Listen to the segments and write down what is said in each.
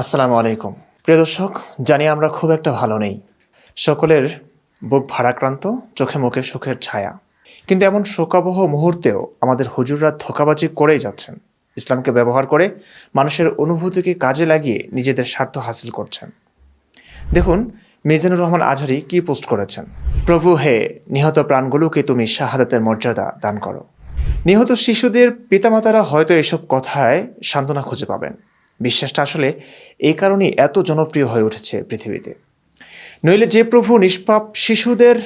আসসালামু আলাইকুম। প্রিয় দর্শক, জানি আমরা খুব একটা ভালো নেই। সকলের বুক ভারাক্রান্ত, চোখে মুখে সুখের ছায়া। কিন্তু এমন শোকাবহ মুহূর্তেও আমাদের হুজুররা ধোকাবাজি করেই যাচ্ছেন। ইসলামকে ব্যবহার করে মানুষের অনুভূতিকে কাজে লাগিয়ে নিজেদের স্বার্থ হাসিল করছেন। দেখুন, মিজানুর রহমান আজহারি কি পোস্ট করেছেন। প্রভু হে, নিহত প্রাণগুলোকে তুমি শাহাদাতের মর্যাদা দান করো। নিহত শিশুদের পিতামাতারা হয়তো এসব কথায় সান্ত্বনা খুঁজে পাবেন। বিশ্বাসটা আসলে এই কারণেই এত জনপ্রিয় হয়ে উঠেছে পৃথিবীতে। নইলে যে প্রভু নিষ্পাপ শিশুদের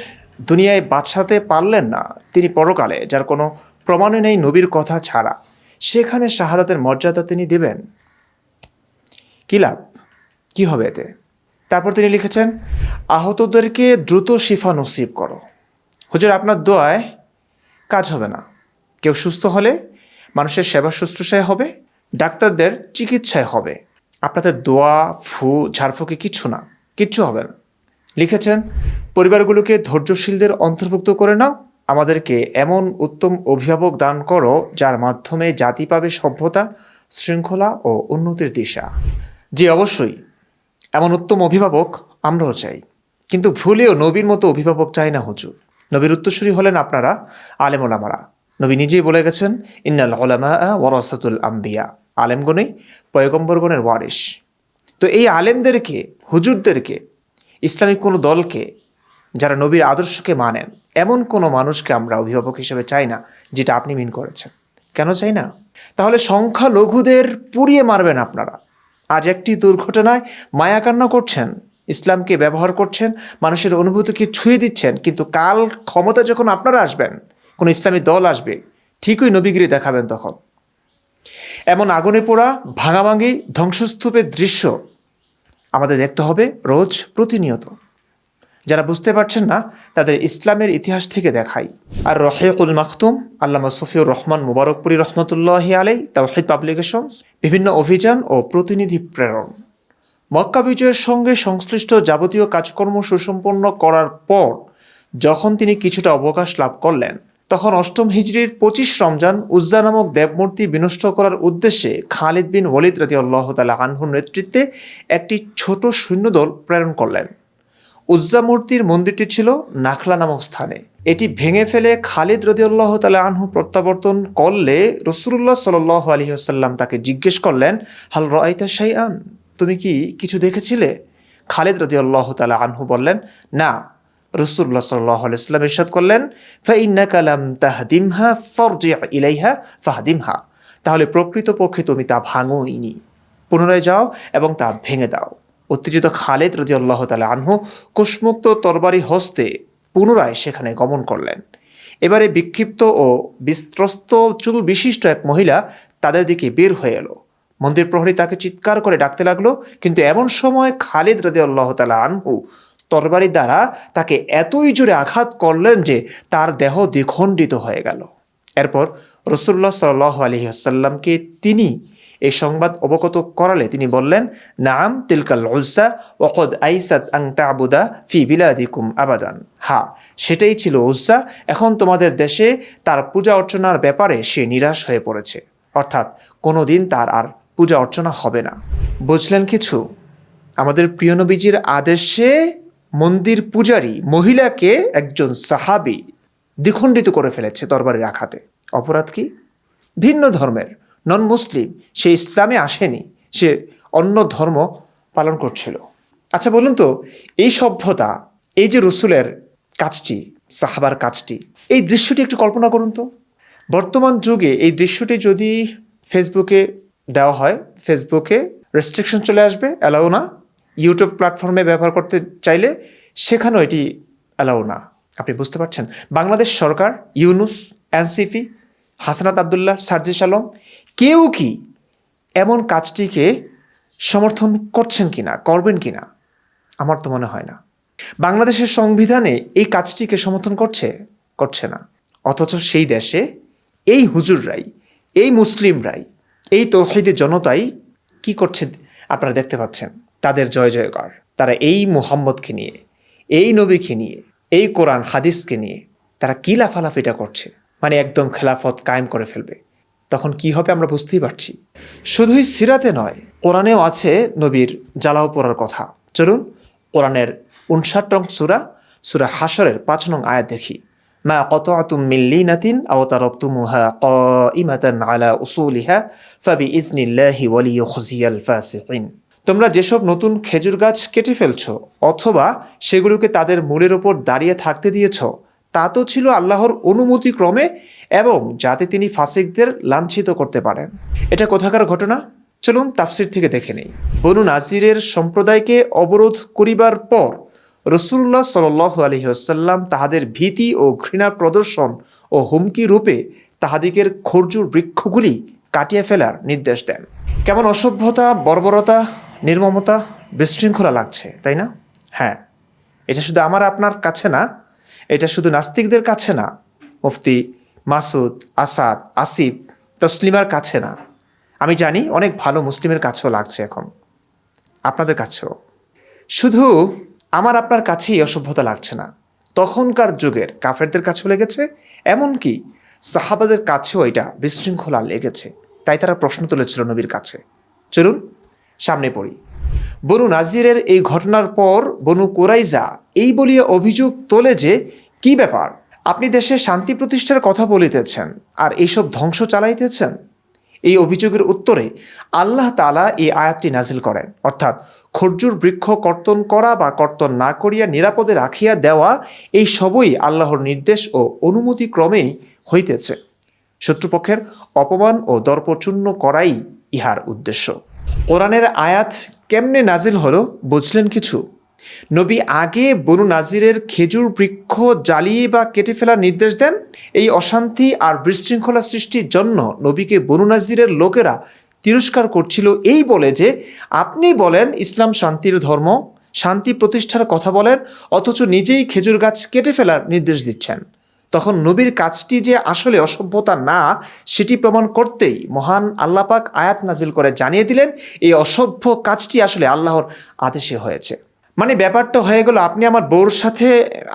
দুনিয়ায় বাঁচাতে পারলেন না, তিনি পরকালে, যার কোনো প্রমাণে নেই নবীর কথা ছাড়া, সেখানে শাহাদাতের মর্যাদা তিনি দেবেন। কী লাভ? কী হবে এতে? তারপর তিনি লিখেছেন, আহতদেরকে দ্রুত শিফা নসিব করো। হুজুর, আপনার দোয়ায় কাজ হবে না। কেউ সুস্থ হলে মানুষের সেবা শুশ্রূষায় হবে ডাক্তারদের চিকিৎসায় হবে। আপনাদের দোয়া, ফু, ঝাড়ফুঁকি কিচ্ছু না, কিচ্ছু হবে না। লিখেছেন, পরিবারগুলোকে ধৈর্যশীলদের অন্তর্ভুক্ত করে নাও। আমাদেরকে এমন উত্তম অভিভাবক দান করো, যার মাধ্যমে জাতি পাবে সভ্যতা, শৃঙ্খলা ও উন্নতির দিশা। জি, অবশ্যই, এমন উত্তম অভিভাবক আমরাও চাই। কিন্তু ভুলেও নবীর মতো অভিভাবক চাই না হুজুর। নবীর উত্তরসূরি হলেন আপনারা আলেম ওলামারা নবী নিজেই বলে গেছেন, ইন্নাল ওলামা ওয়ারাসাতুল আম্বিয়া। আলেমগণই পয়গম্বরগণের ওয়ারিস তো এই আলেমদেরকে, হুজুরদেরকে, ইসলামিক কোনো দলকে যারা নবীর আদর্শকে মানেন, এমন কোনো মানুষকে আমরা অভিভাবক হিসেবে চাই না, যেটা আপনি মিন করেছেন। কেন চাই না? তাহলে সংখ্যালঘুদের পুড়িয়ে মারবেন আপনারা। আজ একটি দুর্ঘটনায় মায়া কান্না করছেন, ইসলামকে ব্যবহার করছেন, মানুষের অনুভূতিকে ছুঁয়ে দিচ্ছেন, কিন্তু কাল ক্ষমতা যখন আপনারা আসবেন, কোনো ইসলামী দল আসবে, ঠিকই নবীগিরি দেখাবেন তখন। এমন আগুনে পোড়া, ভাঙাভাঙি ধ্বংসস্তূপের দৃশ্য আমাদের দেখতে হবে রোজ প্রতিনিয়ত। যারা বুঝতে পারছেন না, তাদের ইসলামের ইতিহাস থেকে দেখাই। আর রহেকুল মাখতুম, আল্লামা সফিউর রহমান মুবারকপুরি রহমতুল্লাহ আলাই তাওহিদ পাবলিকেশনস, বিভিন্ন অভিযান ও প্রতিনিধি প্রেরণ। মক্কা বিজয়ের সঙ্গে সংশ্লিষ্ট যাবতীয় কাজকর্ম সুসম্পন্ন করার পর, যখন তিনি কিছুটা অবকাশ লাভ করলেন তখন অষ্টম হিজরির পঁচিশ রমজান উজ্জা নামক দেবমূর্তি বিনষ্ট করার উদ্দেশ্যে খালিদ বিন ওলিদ রাজি আল্লাহ তালা আনহুর নেতৃত্বে একটি ছোট সৈন্যদল প্রেরণ করলেন। উজ্জা মূর্তির মন্দিরটি ছিল নাখলা নামক স্থানে। এটি ভেঙে ফেলে খালিদ রদিউল্লাহ তালা আনহু প্রত্যাবর্তন করলে রসুল্লাহ সাল আলী আসাল্লাম তাকে জিজ্ঞেস করলেন, হাল রাইতা আন তুমি কি কিছু দেখেছিলে? খালিদ রদিউল্লাহ তালা আনহু বললেন, না। রসুল্লাহ সাল্লাহ আলাইস্লাম ইরশাদ করলেন ফাইন্না কালাম তাহদিমহা ফরজি ইলাইহা ফাহদিমহা। তাহলে প্রকৃতপক্ষে তুমি তা ভাঙোইনি। পুনরায় যাও এবং তা ভেঙে দাও। উত্তেজিত খালেদ রাজি আল্লাহ তালা আনহু কুশমুক্ত তরবারি হস্তে পুনরায় সেখানে গমন করলেন। এবারে বিক্ষিপ্ত ও বিস্ত্রস্ত চুল বিশিষ্ট এক মহিলা তাদের দিকে বের হয়ে এলো। মন্দির প্রহরী তাকে চিৎকার করে ডাকতে লাগল, কিন্তু এমন সময় খালিদ রাজি আল্লাহ তালা আনহু তরবারি দ্বারা তাকে এতই জোরে আঘাত করলেন যে তার দেহ দ্বিখণ্ডিত হয়ে গেল। এরপর রসুল্লাহ সাল আলহি আসাল্লামকে তিনি এই সংবাদ অবগত করালে তিনি বললেন, নাম তিলকাল উজ্জা ওকদ আইসাদ আং তাবুদা ফি বিলাদিকুম আবাদান। হা সেটাই ছিল উজ্জা এখন তোমাদের দেশে তার পূজা অর্চনার ব্যাপারে সে নিরাশ হয়ে পড়েছে। অর্থাৎ কোনো দিন তার আর পূজা অর্চনা হবে না। বুঝলেন কিছু? আমাদের প্রিয় নবীজির আদেশে মন্দির পূজারী মহিলাকে একজন সাহাবি দ্বিখণ্ডিত করে ফেলেছে দরবারের আঘাতে। অপরাধ কি? ভিন্ন ধর্মের। নন মুসলিম সে ইসলামে আসেনি, সে অন্য ধর্ম পালন করছিল। আচ্ছা বলুন তো, এই সভ্যতা, এই যে রসুলের কাজটি, সাহাবার কাজটি, এই দৃশ্যটি একটু কল্পনা করুন তো। বর্তমান যুগে এই দৃশ্যটি যদি ফেসবুকে দেওয়া হয় ফেসবুকে রেস্ট্রিকশন চলে আসবে অ্যালাউ না? ইউটিউব প্ল্যাটফর্মে ব্যবহার করতে চাইলে সেখানেও এটি অ্যালাউ না। আপনি বুঝতে পারছেন? বাংলাদেশ সরকার, ইউনুস, এনসিপি, হাসানাত আবদুল্লাহ, সার্জিস আলম, কেউ কি এমন কাজটিকে সমর্থন করছেন কিনা, করবেন কিনা? আমার তো মনে হয় না। বাংলাদেশের সংবিধানে এই কাজটিকে সমর্থন করছে করছে না। অথচ সেই দেশে এই হুজুররাই, এই মুসলিমরাই, এই তৌহিদি জনতাই কি করছে আপনারা দেখতে পাচ্ছেন? তাদের জয় জয়কার। তারা এই মুহাম্মদকে নিয়ে, এই নবীকে নিয়ে, এই কোরআন হাদিসকে নিয়ে তারা কি লাফালাফিটা করছে? মানে একদম খেলাফত কায়েম করে ফেলবে। তখন কি হবে আমরা বুঝতেই পারছি। শুধুই সিরাতে নয়, কোরআনেও আছে নবীর জ্বালাও পড়ার কথা। চলুন কোরআনের উনষাট নং সুরা সুরা হাসরের পাঁচ নং আয়াত দেখি। মা কত আতুম মিল্লি নাতিন মিল্লিনাতিন আও তারবতুমুহা কাইমাতান আলা উসুলিহা ফাবি ইজনিল্লাহি ওয়ালিয়ুখজিয়াল ফাসিকিন। তোমরা যেসব নতুন খেজুর গাছ কেটে ফেলছ, অথবা সেগুলোকে তাদের মূলের ওপর দাঁড়িয়ে থাকতে দিয়েছ, তা তো ছিল আল্লাহর অনুমতি ক্রমে এবং যাতে তিনি ফাসিকদের লাঞ্ছিত করতে পারেন। এটা কোথাকার ঘটনা? চলুন তাফসির থেকে দেখে নেই। বনু নাজিরের সম্প্রদায়কে অবরোধ করিবার পর রসুল্লাহ সাল আলহিহাসাল্লাম তাহাদের ভীতি ও ঘৃণা প্রদর্শন ও হুমকি রূপে তাহাদিগের খরজুর বৃক্ষগুলি কাটিয়ে ফেলার নির্দেশ দেন। কেমন অসভ্যতা, বর্বরতা নির্মমতা বিশৃঙ্খলা লাগছে, তাই না? হ্যাঁ এটা শুধু আমার আপনার কাছে না, এটা শুধু নাস্তিকদের কাছে না, মুফতি মাসুদ, আসাদ, আসিফ, তসলিমার কাছে না। আমি জানি অনেক ভালো মুসলিমের কাছেও লাগছে এখন, আপনাদের কাছেও। শুধু আমার আপনার কাছেই অসভ্যতা লাগছে না। তখনকার যুগের কাফেরদের কাছেও লেগেছে, এমনকি সাহাবাদের কাছেও এটা বিশৃঙ্খলা লেগেছে। তাই তারা প্রশ্ন তুলেছিল নবীর কাছে। চলুন সামনে পড়ি। বনু নাজিরের এই ঘটনার পর বনু কোরাইজা এই বলিয়া অভিযোগ তোলে যে, কি ব্যাপার? আপনি দেশে শান্তি প্রতিষ্ঠার কথা বলিতেছেন আর এইসব ধ্বংস চালাইতেছেন? এই অভিযোগের উত্তরে আল্লাহ তালা এই আয়াতটি নাজিল করেন। অর্থাৎ, খরজুর বৃক্ষ কর্তন করা বা কর্তন না করিয়া নিরাপদে রাখিয়া দেওয়া, এই সবই আল্লাহর নির্দেশ ও অনুমতি ক্রমেই হইতেছে। শত্রুপক্ষের অপমান ও দর্পচূর্ণ করাই ইহার উদ্দেশ্য। কোরআনের আয়াত কেমনে নাজিল হলো, বুঝলেন কিছু? নবী আগে বনু নাজিরের খেজুর বৃক্ষ জ্বালিয়ে বা কেটে ফেলার নির্দেশ দেন। এই অশান্তি আর বিশৃঙ্খলা সৃষ্টির জন্য নবীকে বনু নাজিরের লোকেরা তিরস্কার করছিল এই বলে যে, আপনি বলেন ইসলাম শান্তির ধর্ম, শান্তি প্রতিষ্ঠার কথা বলেন, অথচ নিজেই খেজুর গাছ কেটে ফেলার নির্দেশ দিচ্ছেন। তখন নবীর কাজটি যে আসলে অসভ্যতা না, সেটি প্রমাণ করতেই মহান আল্লাপাক আয়াত নাজিল করে জানিয়ে দিলেন, এই অসভ্য কাজটি আসলে আল্লাহর আদেশে হয়েছে। মানে ব্যাপারটা হয়ে গেল, আপনি আমার বউর সাথে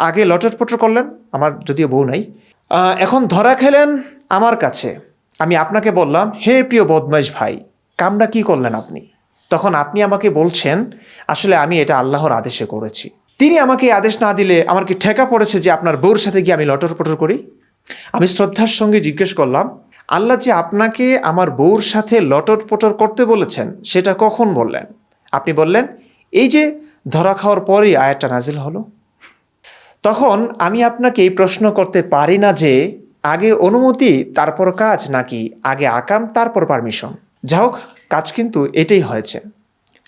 আগে লটর পটর করলেন, আমার যদিও বউ নাই। এখন ধরা খেলেন আমার কাছে। আমি আপনাকে বললাম, হে প্রিয় বদমাইশ ভাই, কামটা কি করলেন আপনি? তখন আপনি আমাকে বলছেন, আসলে আমি এটা আল্লাহর আদেশে করেছি। তিনি আমাকে আদেশ না দিলে আমার কি ঠেকা পড়েছে যে আপনার বউর সাথে গিয়ে আমি লটর পটর করি? আমি শ্রদ্ধার সঙ্গে জিজ্ঞেস করলাম, আল্লাহ যে আপনাকে আমার বউর সাথে লটর পটর করতে বলেছেন, সেটা কখন বললেন? আপনি বললেন, এই যে ধরা খাওয়ার পরেই আয়াতটা নাজিল হলো। তখন আমি আপনাকে এই প্রশ্ন করতে পারি না যে আগে অনুমতি, তারপর কাজ নাকি আগে আকাম, তারপর পারমিশন? যা হোক কাজ কিন্তু এটাই হয়েছে।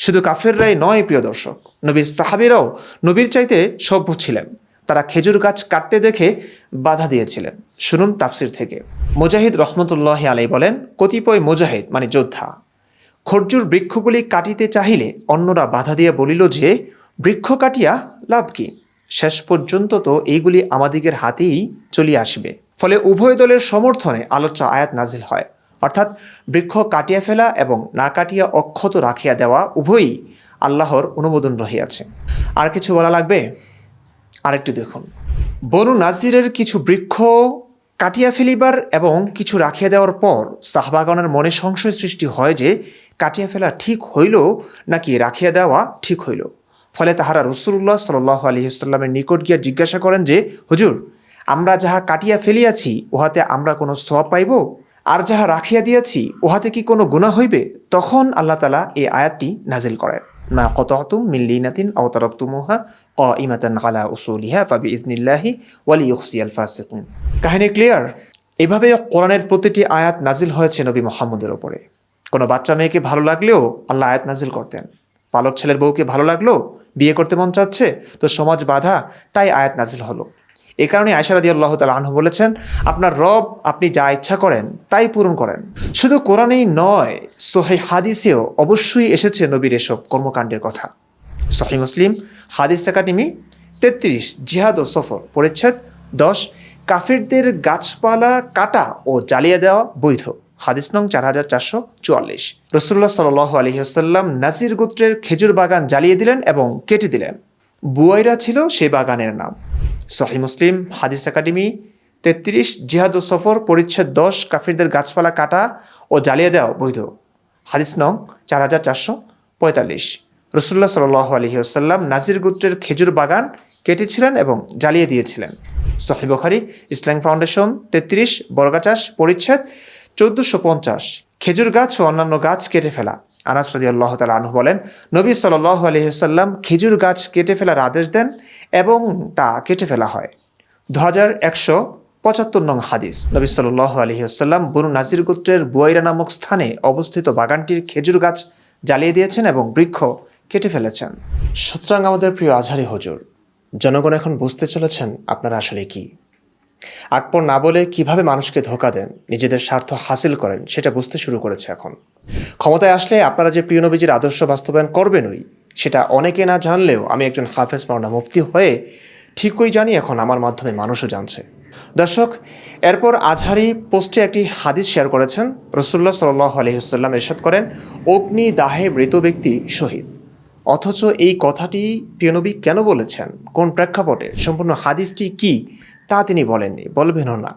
শুধু কাফেররাই নয়, প্রিয় দর্শক, নবীর সাহাবিরাও নবীর চাইতে সভ্য ছিলেন। তারা খেজুর গাছ কাটতে দেখে বাধা দিয়েছিলেন। শুনুন তাফসির থেকে। মুজাহিদ রহমতুল্লাহ আলাই বলেন, কতিপয় মুজাহিদ মানে যোদ্ধা, খরজুর বৃক্ষগুলি কাটিতে চাহিলে অন্যরা বাধা দিয়ে বলিল যে, বৃক্ষ কাটিয়া লাভ কি? শেষ পর্যন্ত তো এইগুলি আমাদিগের হাতেই চলিয়ে আসবে। ফলে উভয় দলের সমর্থনে আলোচ্য আয়াত নাজিল হয়। অর্থাৎ বৃক্ষ কাটিয়া ফেলা এবং না কাটিয়া অক্ষত রাখিয়া দেওয়া উভয়ই আল্লাহর অনুমোদন রহিয়াছে। আর কিছু বলা লাগবে? আরেকটু দেখুন। বনু নাজিরের কিছু বৃক্ষ কাটিয়া ফেলিবার এবং কিছু রাখিয়া দেওয়ার পর সাহবাগনের মনে সংশয় সৃষ্টি হয় যে কাটিয়া ফেলা ঠিক হইল নাকি রাখিয়া দেওয়া ঠিক হইল। ফলে তাহারা রসুল্লাহ সাল্লাহ আলহিসাল্লামের নিকট গিয়া জিজ্ঞাসা করেন যে, হুজুর, আমরা যাহা কাটিয়া ফেলিয়াছি, উহাতে আমরা কোনো সব পাইব? আর যাহা রাখিয়া দিয়াছি, উহাতে কি কোনো গুণা হইবে? তখন আল্লাহ তালা এই আয়াতটি নাজিল করেন। মা কততুম মিল্লিনাতিন আও তারাকতুমুহা কাইমাতান আলা উসুলিহা ফাবি ইজনিল্লাহি ওয়ালি ইউখসিয়াল ফাসিকিন। কাহিনী ক্লিয়ার? এভাবে কোরআনের প্রতিটি আয়াত নাজিল হয়েছে নবী মোহাম্মদের ওপরে কোনো বাচ্চা মেয়েকে ভালো লাগলেও আল্লাহ আয়াত নাজিল করতেন। পালক ছেলের বউকে ভালো লাগল, বিয়ে করতে মন চাচ্ছে, তো সমাজ বাধা, তাই আয়াত নাজিল হলো। এ কারণে আয়সারাদি আল্লাহ তাল আনহু বলেছেন, আপনার রব আপনি যা ইচ্ছা করেন, তাই পূরণ করেন। শুধু কোরআনেই নয়, সোহে হাদিসেও অবশ্যই এসেছে নবীর এসব কর্মকাণ্ডের কথা। সহি মুসলিম, হাদিস একাডেমি, তেত্রিশ, জিহাদ ও সফর, পরিচ্ছেদ, দশ, কাফিরদের গাছপালা কাটা ও জ্বালিয়ে দেওয়া বৈধ। হাদিস নং চার হাজার চারশো চুয়াল্লিশ। রসুল্লাহ সাল আলহিহাস্লাম নাসির গোত্রের খেজুর বাগান জ্বালিয়ে দিলেন এবং কেটে দিলেন। বুয়াইরা ছিল সে বাগানের নাম। সহি মুসলিম, হাদিস একাডেমি, তেত্রিশ, জিহাদ সফর, পরিচ্ছেদ দশ, কাফিরদের গাছপালা কাটা ও জ্বালিয়ে দেওয়া বৈধ। হাদিস নং, চার হাজার চারশো পঁয়তাল্লিশ। রসুল্লাহ সাল আলহি আসাল্লাম নাজির গোত্রের খেজুর বাগান কেটেছিলেন এবং জ্বালিয়ে দিয়েছিলেন। সহি বখারি ইসলাম ফাউন্ডেশন, তেত্রিশ, বর্গাচাষ, পরিচ্ছেদ, চোদ্দশো পঞ্চাশ। খেজুর গাছ ও অন্যান্য গাছ কেটে ফেলা। আনাস রদি আল্লাহ তালা আনহু বলেন, নবী সাল আলহিহাল্লাম খেজুর গাছ কেটে ফেলার আদেশ দেন এবং তা কেটে ফেলা হয়। দু হাজার একশো পঁচাত্তর নং হাদিস। নবী সাল্লাহ আলহিহাল্লাম বনু নাজির গোত্রের বুয়াইরা নামক স্থানে অবস্থিত বাগানটির খেজুর গাছ জ্বালিয়ে দিয়েছেন এবং বৃক্ষ কেটে ফেলেছেন। সুতরাং আমাদের প্রিয় আজহারি হজুর, জনগণ এখন বুঝতে চলেছেন আপনারা আসলে কি? আকবর না বলে কীভাবে মানুষকে ধোকা দেন, নিজেদের স্বার্থ হাসিল করেন, সেটা বুঝতে শুরু করেছে এখন। ক্ষমতায় আসলে আপনারা যে প্রিয় নবীজির আদর্শ বাস্তবায়ন করবেনই, সেটা অনেকে না জানলেও আমি একজন হাফেজ মাওনা মুফতি হয়ে ঠিকই জানি এখন আমার মাধ্যমে মানুষও জানছে। দর্শক, এরপর আজহারি পোস্টে একটি হাদিস শেয়ার করেছেন রসুল্লাহ সাল আলহিহাল্লাম এরশাদ করেন, অগ্নি দাহে মৃত ব্যক্তি শহীদ। অথচ এই কথাটি প্রিয়নবী কেন বলেছেন? কোন প্রেক্ষাপটে? সম্পূর্ণ হাদিসটি কি? তা তিনি বলেননি, বলবেনও না।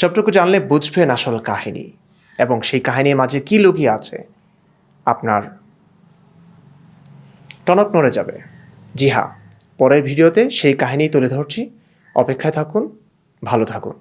সবটুকু জানলে বুঝবেন আসল কাহিনী এবং সেই কাহিনীর মাঝে কি লুকিয়ে আছে। আপনার টনক নড়ে যাবে। জি হ্যাঁ পরের ভিডিওতে সেই কাহিনী তুলে ধরছি। অপেক্ষায় থাকুন, ভালো থাকুন।